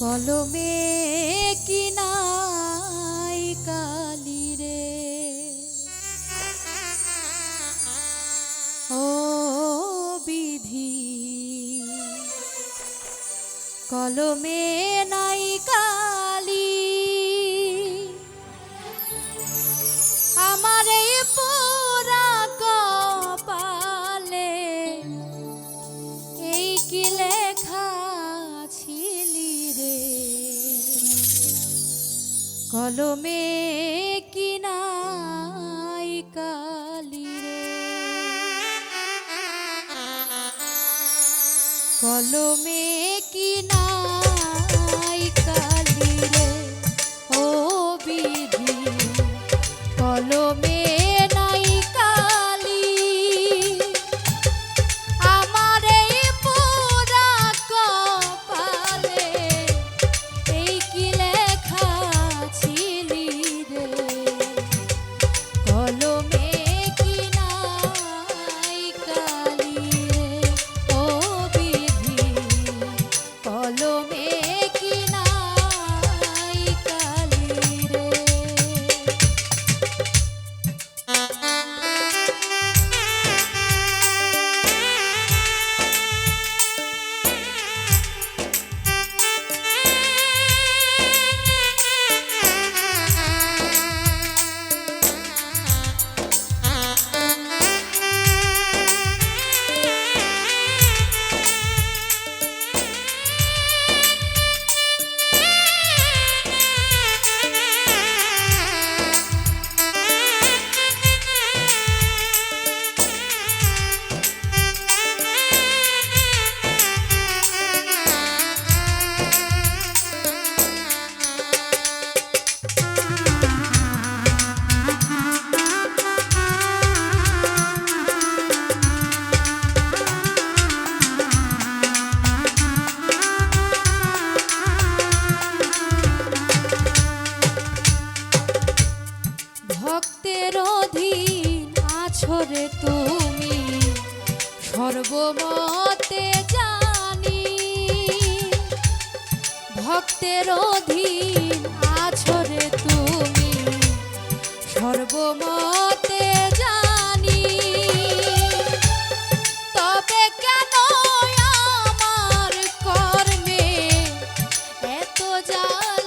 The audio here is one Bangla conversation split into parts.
কলমে কিনাই কালি রে। ও বিধি কলমে কলমে কি নাই কালি রে? কলমে কি নাই কালি রে? ও বিধি কলমে ভক্তের অধীন আছরে তুমি। সর্বমতে জানি ভক্তের অধীন আছরে তুমি। সর্বমতে জানি তবে কেন আমার কর্মে এত জ্বালা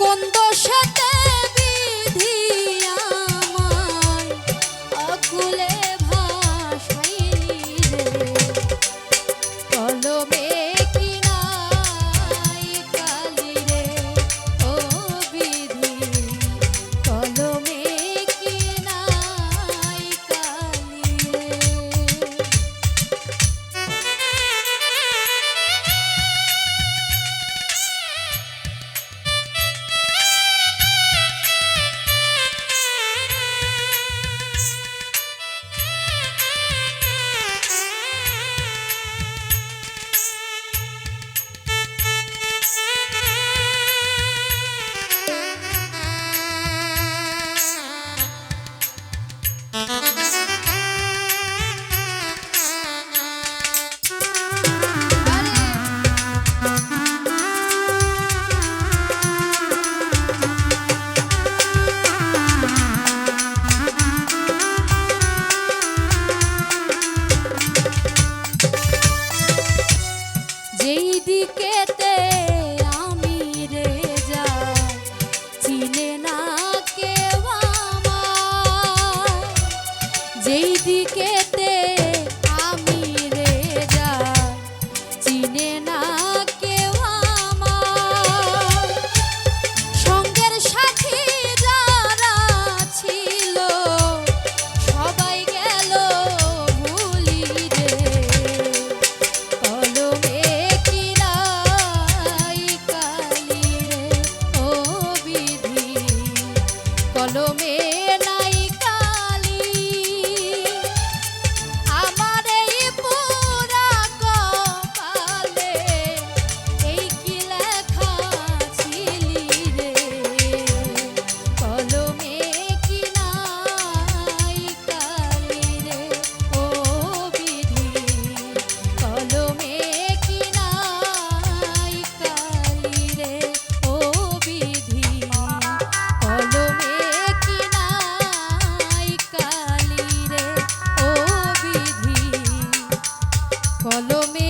কোন দোষাতে কলমে